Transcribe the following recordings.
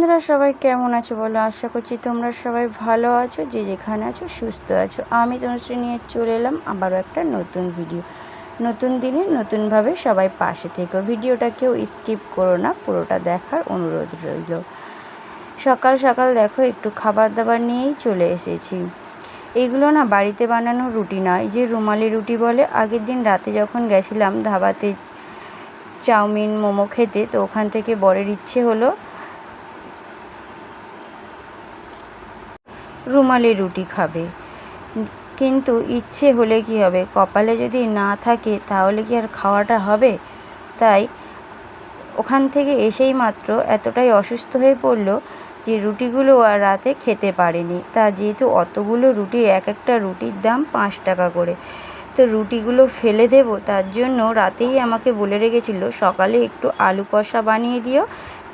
বন্ধুরা, সবাই কেমন আছো বলো? আশা করছি তোমরা সবাই ভালো আছো, যে যেখানে আছো সুস্থ আছো। আমি তোমার তনুশ্রী নিয়ে চলে এলাম আবারও একটা নতুন ভিডিও নতুন দিনে নতুনভাবে সবাই পাশে থেকো। ভিডিওটা কেউ স্কিপ করো না, পুরোটা দেখার অনুরোধ রইল। সকাল সকাল দেখো, একটু খাবার দাবার নিয়েই চলে এসেছি। এগুলো না বাড়িতে বানানো রুটি নয়, যে রুমালি রুটি বলে। আগের দিন রাতে যখন গেছিলাম ধাবাতে চাউমিন, মোমো খেতে, তো ওখান থেকে বরের ইচ্ছে হলো রুমালি রুটি খাবে। কিন্তু ইচ্ছে হলে কি হবে? কপালে যদি না থাকে, তাহলে কি আর খাওয়াটা হবে? তাই ওখান থেকে এসেই মাত্র এতটাই অসুস্থ হয়ে পড়ল যে রুটিগুলো আর রাতে খেতে পারেনি। তা যেহেতু অতগুলো রুটি, এক একটা রুটির দাম পাঁচ টাকা করে। তো রুটিগুলো ফেলে দেবো, তার জন্য রাতেই আমাকে বলে রেখেছিল, সকালে একটু আলু কষা বানিয়ে দিও,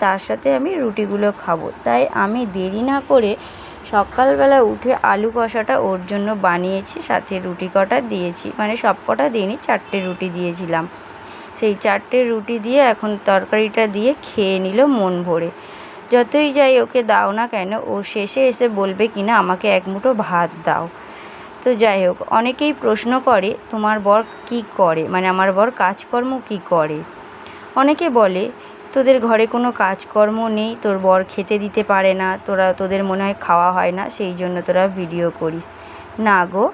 তার সাথে আমি রুটিগুলো খাব। তাই আমি দেরি না করে সকালবেলা উঠে আলু কষাটা ওর জন্য বানিয়েছি, সাথে রুটি কটা দিয়েছি মানে সব কটা দিইনি চারটে রুটি দিয়েছিলাম। সেই চারটে রুটি দিয়ে এখন তরকারিটা দিয়ে খেয়ে নিল মন ভরে। যতই যাই ওকে দাও না কেন, ও শেষে এসে বলবে কি না আমাকে এক মুঠো ভাত দাও। তো যাই হোক, অনেকেই প্রশ্ন করে, তোমার বর কি করে? মানে আমার বর কাজকর্ম কি করে? অনেকে বলে তোদের ঘরে কোনো কাজকর্ম নেই, তোর বর খেতে দিতে পারে না, তোরা, তোদের মনে হয় খাওয়া হয় না, সেই জন্য তোরা ভিডিও করিস। না গো,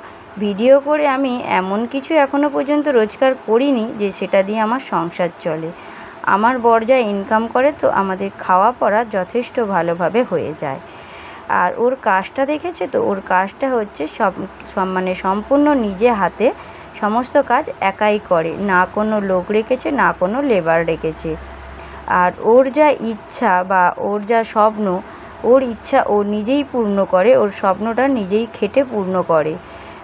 ভিডিও করে আমি এমন কিছু এখনও পর্যন্ত রোজগার করিনি যে সেটা দিয়ে আমার সংসার চলে। আমার বর যা ইনকাম করে তো আমাদের খাওয়া পড়া যথেষ্ট ভালোভাবে হয়ে যায়। আর ওর কাজটা দেখেছে তো? ওর কাজটা হচ্ছে সব মানে সম্পূর্ণ নিজে হাতে সমস্ত কাজ একাই করে। না কোনো লোক রেখেছে, না কোনো লেবার রেখেছে। আর ওর যা ইচ্ছা বা ওর যা স্বপ্ন, ওর ইচ্ছা ও নিজেই পূর্ণ করে, ওর স্বপ্নটা নিজেই খেটে পূর্ণ করে।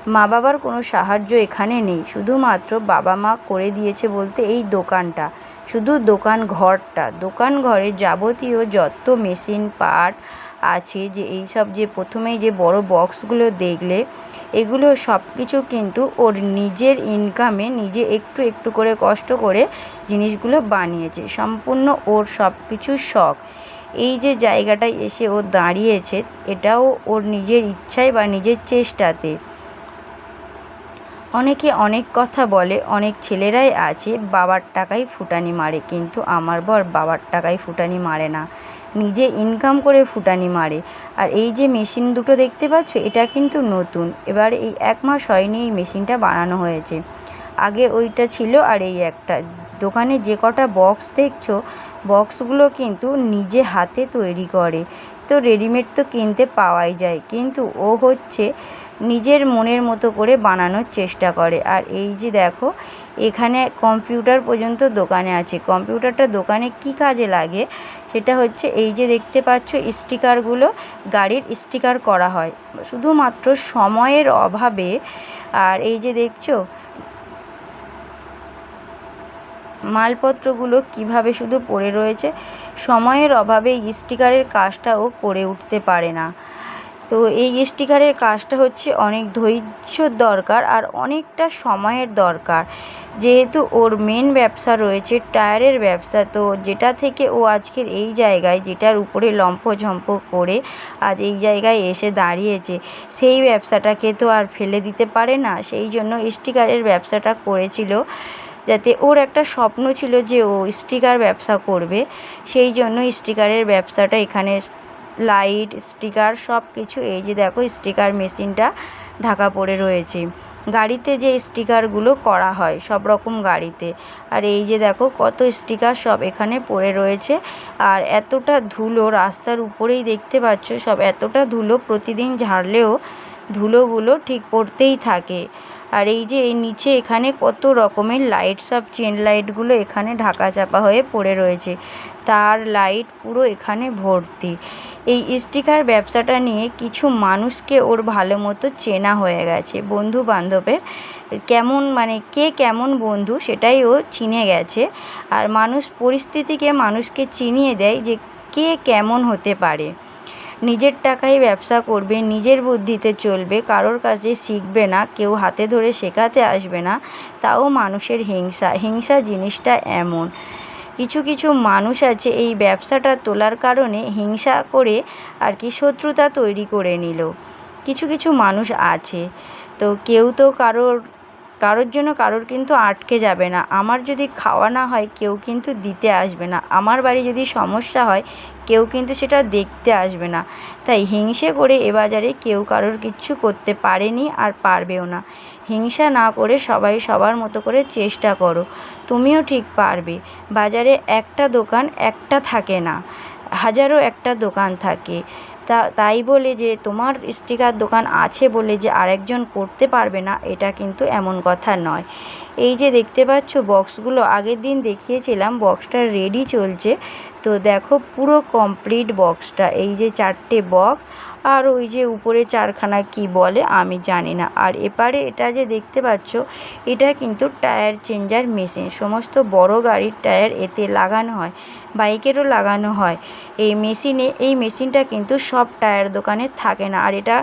মা বাবার কোনো সাহায্য এখানে নেই, শুধুমাত্র বাবা মা করে দিয়েছে বলতে এই দোকানটা। শুধু দোকান ঘরটা, দোকান ঘরে যাবতীয় যত মেশিন পার্ট আছে যে এই সব যে প্রথমেই যে বড় বক্সগুলো দেখলে এগুলো সব কিছু কিন্তু ওর নিজের ইনকামে নিজে একটু একটু করে কষ্ট করে জিনিসগুলো বানিয়েছে। সম্পূর্ণ ওর সব কিছু শখ। এই যে জায়গাটায় এসে ও দাঁড়িয়েছে, এটাও ওর নিজের ইচ্ছায় বা নিজের চেষ্টাতে। অনেকে অনেক কথা বলে, অনেক ছেলেরাই আছে, বাবার টাকায় ফুটানি মারে, কিন্তু আমার বর বাবার টাকায় ফুটানি মারে না। নিজে ইনকাম করে ফুটানি মারে। আর এই যে মেশিন দুটো দেখতে পাচ্ছ, এটা কিন্তু নতুন। এবার এই এক মাস হয়নি এই মেশিনটা বানানো হয়েছে। আগে ওইটা ছিল আর এই একটা। দোকানে যে কটা বক্স দেখছ বক্সগুলো কিন্তু নিজে হাতে তৈরি করে। তো রেডিমেড তো কিনতে পাওয়াই যায়। কিন্তু ও হচ্ছে নিজের মনের মতো করে বানানোর চেষ্টা করে। আর এই যে দেখো, এখানে কম্পিউটার পর্যন্ত দোকানে আছে। কম্পিউটারটা দোকানে কি কাজে লাগে? সেটা হচ্ছে এই যে দেখতে পাচ্ছ স্টিকারগুলো গাড়ির স্টিকার করা হয়। শুধুমাত্র সময়ের অভাবে। আর এই যে দেখছ মালপত্রগুলো কীভাবে শুধু পড়ে রয়েছে, সময়ের অভাবে স্টিকারের কাজটাও করে উঠতে পারে না। তো এই স্টিকারের কাজটা হচ্ছে অনেক ধৈর্যর দরকার আর অনেকটা সময়ের দরকার। যেহেতু ওর মেন ব্যবসা রয়েছে, টায়ারের ব্যবসা, তো যেটা থেকে ও আজকের এই জায়গায়, যেটার উপরে লম্ফঝম্প করে আজ এই জায়গায় এসে দাঁড়িয়েছে, সেই ব্যবসাটাকে তো আর ফেলে দিতে পারে না। সেই জন্য স্টিকারের ব্যবসাটা করেছিল যাতে ওর একটা স্বপ্ন ছিল যে ও স্টিকার ব্যবসা করবে, সেই জন্য স্টিকারের ব্যবসাটা এখানে লাইট স্টিকার সব কিছু এই যে দেখো স্টিকার মেশিনটা ঢাকা পড়ে রয়েছে। গাড়িতে যে স্টিকারগুলো করা হয়, সব রকম গাড়িতে। আর এই যে দেখো কত স্টিকার সব এখানে পড়ে রয়েছে। আর এতটা ধুলো রাস্তার উপরেই দেখতে পাচ্ছ সব, এতটা ধুলো প্রতিদিন ঝাড়লেও ধুলোগুলো ঠিক পড়তেই থাকে। আর এই যে এই নিচে এখানে কত রকমের লাইট সব চেন লাইটগুলো এখানে ঢাকা চাপা হয়ে পড়ে রয়েছে। তার লাইট পুরো এখানে ভর্তি। এই স্টিকার ব্যবসাটা নিয়ে কিছু মানুষকে ওর ভালো মতো চেনা হয়ে গেছে। বন্ধু বান্ধবের কেমন মানে কে কেমন বন্ধু সেটাই ও চিনে গেছে। আর মানুষ, পরিস্থিতিকে মানুষকে চিনিয়ে দেয় যে কে কেমন হতে পারে। নিজের টাকায় ব্যবসা করবে, নিজের বুদ্ধিতে চলবে, কারোর কাছে শিখবে না, কেউ হাতে ধরে শেখাতে আসবে না, তাও মানুষের হিংসা। হিংসা জিনিসটা এমন। কিছু কিছু মানুষ আছে এই ব্যবসাটা তোলার কারণে হিংসা করে আর কি শত্রুতা তৈরি করে নিল। কিছু কিছু মানুষ আছে। তো কেউ তো কারোর কারোর জন্য কারোর কিন্তু আটকে যাবে না। আমার যদি খাওয়া না হয়, কেউ কিন্তু দিতে আসবে না। আমার বাড়ি যদি সমস্যা হয়, কেউ কিন্তু সেটা দেখতে আসবে না। তাই হিংসে করে এ বাজারে কেউ কারোর কিচ্ছু করতে পারেনি আর পারবেও না। হিংসা না করে সবাই সবার মতো করে চেষ্টা করো। তুমিও ঠিক পারবে। বাজারে একটা দোকান একটা থাকে না। হাজারো একটা দোকান থাকে। তা, তাই বলে যে তোমার স্টিকার দোকান আছে বলে যে আরেকজন করতে পারবে না, এটা কিন্তু এমন কথা নয়। এই যে দেখতে পাচ্ছ বক্সগুলো আগের দিন দেখিয়েছিলাম বক্সটা রেডি চলছে। তো দেখো পুরো কমপ্লিট বক্সটা এই যে চারটে বক্স আর ওই যে উপরে চারখানা কি বলে আমি জানি না। আর এপারে এটা যে দেখতে পাচ্ছ, এটা কিন্তু টায়ার চেঞ্জার মেশিন সমস্ত বড় গাড়ির টায়ার এতে লাগানো হয়, বাইকেরও লাগানো হয়। এই মেশিনে এই মেশিনটা কিন্তু সব টায়ার দোকানে থাকে না। আর এটা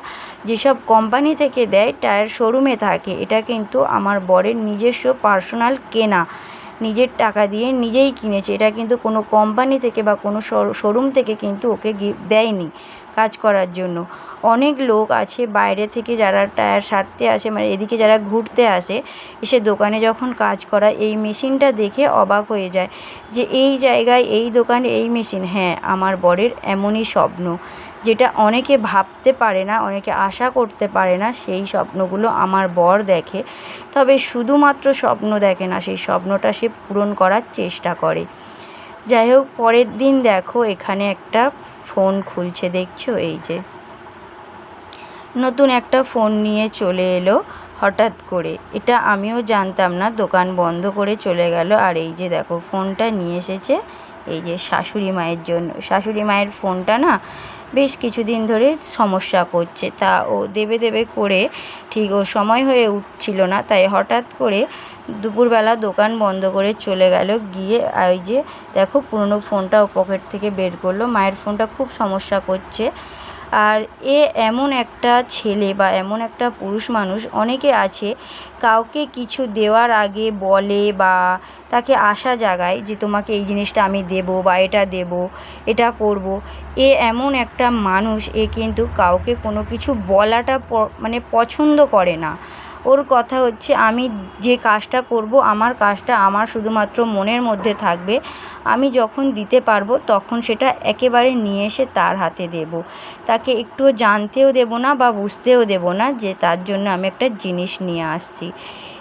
যেসব কোম্পানি থেকে দেয় টায়ার শোরুমে থাকে, এটা কিন্তু আমার বরের নিজস্ব পার্সোনাল কেনা। নিজের টাকা দিয়ে নিজেই কিনেছে। এটা কিন্তু কোনো কোম্পানি থেকে বা কোনো শোরুম থেকে কিন্তু ওকে গিফট দেয়নি কাজ করার জন্য। অনেক লোক আছে বাইরে থেকে যারা টায়ার সারতে আসে মানে এদিকে যারা ঘুরতে আসে, এসে দোকানে যখন কাজ করা, এই মেশিনটা দেখে অবাক হয়ে যায় যে এই জায়গায় এই দোকানে এই মেশিন। হ্যাঁ আমার বরের এমনই স্বপ্ন। যেটা অনেকে ভাবতে পারে না, অনেকে আশা করতে পারে না, সেই স্বপ্নগুলো আমার বর দেখে। তবে শুধুমাত্র স্বপ্ন দেখে না, সেই স্বপ্নটা সে পূরণ করার চেষ্টা করে। যাই হোক, পরের দিন দেখো, এখানে একটা ফোন খুলছে, দেখছ? এই যে। নতুন একটা ফোন নিয়ে চলে এলো হঠাৎ করে। এটা আমিও জানতাম না, দোকান বন্ধ করে চলে গেল। আর এই যে দেখো, ফোনটা নিয়ে এসেছে, এই যে শাশুড়ি মায়ের জন্য। শাশুড়ি মায়ের ফোনটা না বেশ কিছুদিন ধরে সমস্যা করছে। তা ও দেবে দেবে করে ঠিক ও সময় হয়ে উঠছিল না, তাই হঠাৎ করে দুপুরবেলা দোকান বন্ধ করে চলে গেল। গিয়ে ওই যে দেখো পুরনো ফোনটা ও পকেট থেকে বের করল। মায়ের ফোনটা খুব সমস্যা করছে। আর এ এমন একটা ছেলে বা এমন একটা পুরুষ মানুষ অনেকে আছে, কাউকে কিছু দেওয়ার আগে বলে বা তাকে আশা জাগায় যে তোমাকে এই জিনিসটা আমি দেব বা এটা দেব, এটা করব। এ এমন একটা মানুষ, এ কিন্তু কাউকে কোনো কিছু বলাটা মানে পছন্দ করে না। ওর কথা হচ্ছে, আমি যে কাজটা করব, আমার কাজটা আমার শুধুমাত্র মনের মধ্যে থাকবে। আমি যখন দিতে পারব, তখন সেটা একেবারে নিয়ে এসে তার হাতে দেব। তাকে একটুও জানতেও দেব না বা বুঝতেও দেব না যে তার জন্য আমি একটা জিনিস নিয়ে আসছি।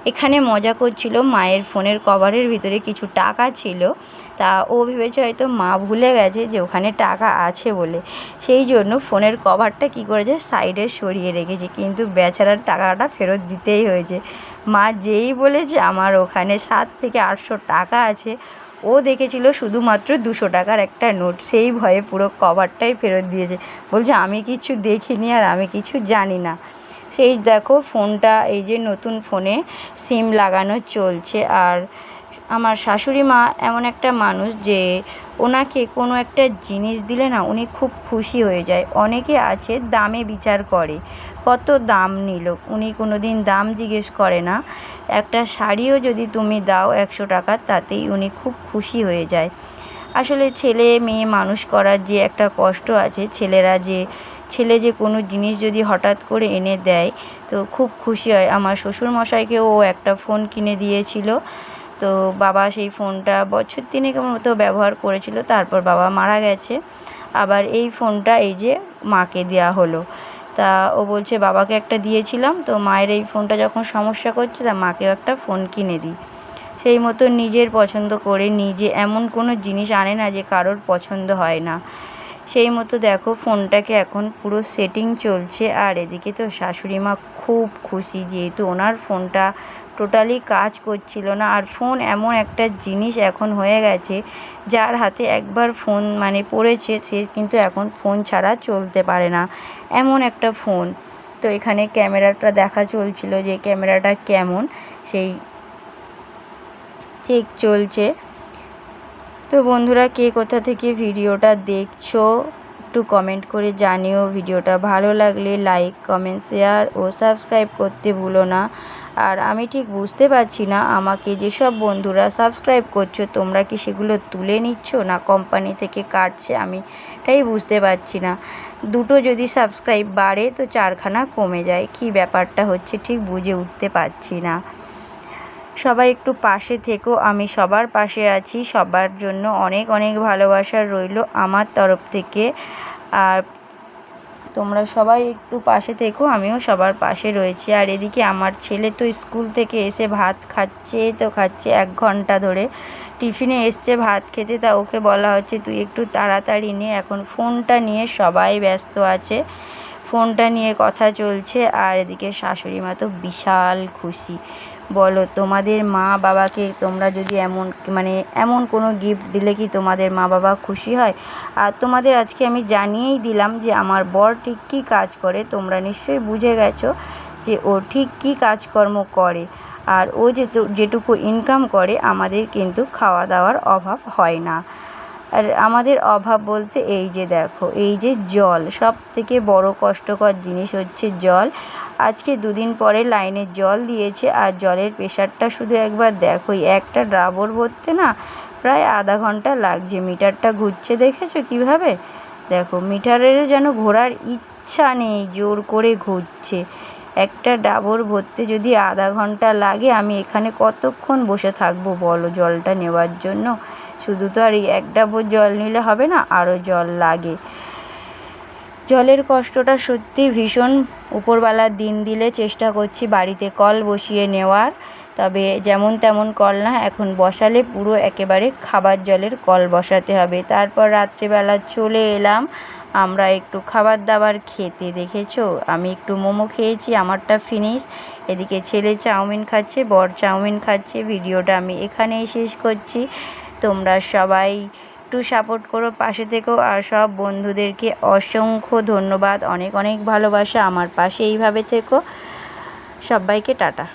এখানে মজা করছিল, মায়ের ফোনের কভারের ভিতরে কিছু টাকা ছিল। তা ও ভেবেছে হয়তো মা ভুলে গেছে যে ওখানে টাকা আছে বলে। সেই জন্য ফোনের কভারটা কী করেছে? সাইডে সরিয়ে রেখেছে। কিন্তু বেচারার টাকাটা ফেরত দিতেই হয়েছে। মা যেই বলেছে আমার ওখানে সাত থেকে আটশো টাকা আছে, ও দেখেছিল শুধুমাত্র দুশো টাকার একটা নোট। সেই ভয়ে পুরো কভারটাই ফেরত দিয়েছে। বলছে, আমি কিছু দেখিনি আর আমি কিছু জানি না। সেই দেখো, ফোনটা এই যে নতুন ফোনে সিম লাগানো চলছে। আর আমার শাশুড়ি মা এমন একটা মানুষ যে ওনাকে কোনো একটা জিনিস দিলে না উনি খুব খুশি হয়ে যায়। অনেকে আছে দামে বিচার করে। কত দাম নিল? উনি কোনো দিন দাম জিজ্ঞেস করে না। একটা শাড়িও যদি তুমি দাও একশো টাকা, তাতেই উনি খুব খুশি হয়ে যায়। আসলে ছেলে মেয়ে মানুষ করার যে একটা কষ্ট আছে, ছেলেরা যে, ছেলে যে কোনো জিনিস যদি হঠাৎ করে এনে দেয়, তো খুব খুশি হয়। আমার শ্বশুরমশাইকেও ও একটা ফোন কিনে দিয়েছিল। তো বাবা সেই ফোনটা বছর তিনেকের মতো ব্যবহার করেছিল, তারপর বাবা মারা গেছে। আবার এই ফোনটা এই যে মাকে দেওয়া হলো। তা ও বলছে, বাবাকে একটা দিয়েছিলাম, তো মায়ের এই ফোনটা যখন সমস্যা করছে, তা মাকেও একটা ফোন কিনে দিই। সেই মতো নিজের পছন্দ করে নিজে এমন কোনো জিনিস আনে না যে কারোর পছন্দ হয় না। সেই মতো দেখো ফোনটাকে এখন পুরো সেটিং চলছে, আর এদিকে তো শাশুড়ি মা খুব খুশি, যেহেতু ওনার ফোনটা টোটালি কাজ করছিল না। আর ফোন এমন একটা জিনিস এখন হয়ে গেছে, যার হাতে একবার ফোন মানে পড়েছে, সে কিন্তু এখন ফোন ছাড়া চলতে পারে না। এমন একটা ফোন। তো এখানে ক্যামেরাটা দেখা চলছিল যে ক্যামেরাটা কেমন, সেই চেক চলছে। তো বন্ধুরা, কে কোথা থেকে ভিডিওটা দেখছ, একটু কমেন্ট করে জানিও। ভিডিওটা ভালো লাগলে লাইক কমেন্ট শেয়ার ও সাবস্ক্রাইব করতে ভুলো না। আর আমি ঠিক বুঝতে পারছি না আমাকে যেসব বন্ধুরা সাবস্ক্রাইব করছ, তোমরা কি সেগুলো তুলে নিচ্ছ না কোম্পানি থেকে কাটছে? আমি এটাই বুঝতে পারছি না। দুটো যদি সাবস্ক্রাইব বাড়ে তো চারখানা কমে যায়। কি ব্যাপারটা হচ্ছে ঠিক বুঝে উঠতে পারছি না। সবাই একটু পাশে থেকো, আমি সবার পাশে আছি। সবার জন্য অনেক অনেক ভালোবাসা রইল আমার তরফ থেকে। আর তোমরা সবাই একটু পাশে থেকো, আমিও সবার পাশে রয়েছি। আর এদিকে আমার ছেলে তো স্কুল থেকে এসে ভাত খাচ্ছে, তো খাচ্ছে এক ঘণ্টা ধরে। টিফিনে এসছে ভাত খেতে, তা ওকে বলা হচ্ছে, তুই একটু তাড়াতাড়ি নে। এখন ফোনটা নিয়ে সবাই ব্যস্ত আছে। ফোনটা নিয়ে কথা চলছে আর এদিকে শাশুড়ি মা তো বিশাল খুশি। বলো, তোমাদের মা বাবাকে তোমরা যদি এমন মানে এমন কোনো গিফট দিলে কি তোমাদের মা বাবা খুশি হয়? আর তোমাদের আজকে আমি জানিয়েই দিলাম যে আমার বর ঠিক কী কাজ করে, তোমরা নিশ্চয়ই বুঝে গেছো যে ও ঠিক কী কাজকর্ম করে। আর ও যেটুকু ইনকাম করে, আমাদের কিন্তু খাওয়া দাওয়ার অভাব হয় না। আর আমাদের অভাব বলতে এই যে দেখো, এই যে জল সব থেকে বড় কষ্টকর জিনিস হচ্ছে জল। আজকে দুদিন পরে লাইনের জল দিয়েছে আর জলের প্রেশারটা শুধু একবার দেখোই। একটা ড্রাবর ভরতে না প্রায় আধা ঘণ্টা লাগছে। মিটারটা ঘুরছে দেখেছ কীভাবে? দেখো মিটারেরও যেন ঘোরার ইচ্ছা নেই, জোর করে ঘুরছে। একটা ডাবর ভরতে যদি আধা ঘণ্টা লাগে, আমি এখানে কতক্ষণ বসে থাকব বলো জলটা নেওয়ার জন্য? শুধু তো আর এক ডাবর জল নিলে হবে না আরও জল লাগে। জলের কষ্টটা সত্যি ভীষণ। উপরওয়ালার দিন দিলে চেষ্টা করছি বাড়িতে কল বসিয়ে নেওয়ার, তবে যেমন তেমন কল না, এখন বসালে পুরো একেবারে খাবার জলের কল বসাতে হবে। তারপর রাত্রিবেলা চলে এলাম, আমরা একটু খাবার দাবার খেতে, দেখেছ? আমি একটু মোমো খেয়েছি, আমারটা ফিনিশ এদিকে ছেলে চাউমিন খাচ্ছে, বর চাউমিন খাচ্ছে, ভিডিওটা আমি এখানেই শেষ করছি। তোমরা সবাই একটু সাপোর্ট করো, পাশে থেকেও আর সব বন্ধুদেরকে অসংখ্য ধন্যবাদ। অনেক অনেক ভালোবাসা আমার পাশে। এইভাবে থেকো। সবাইকে টাটা।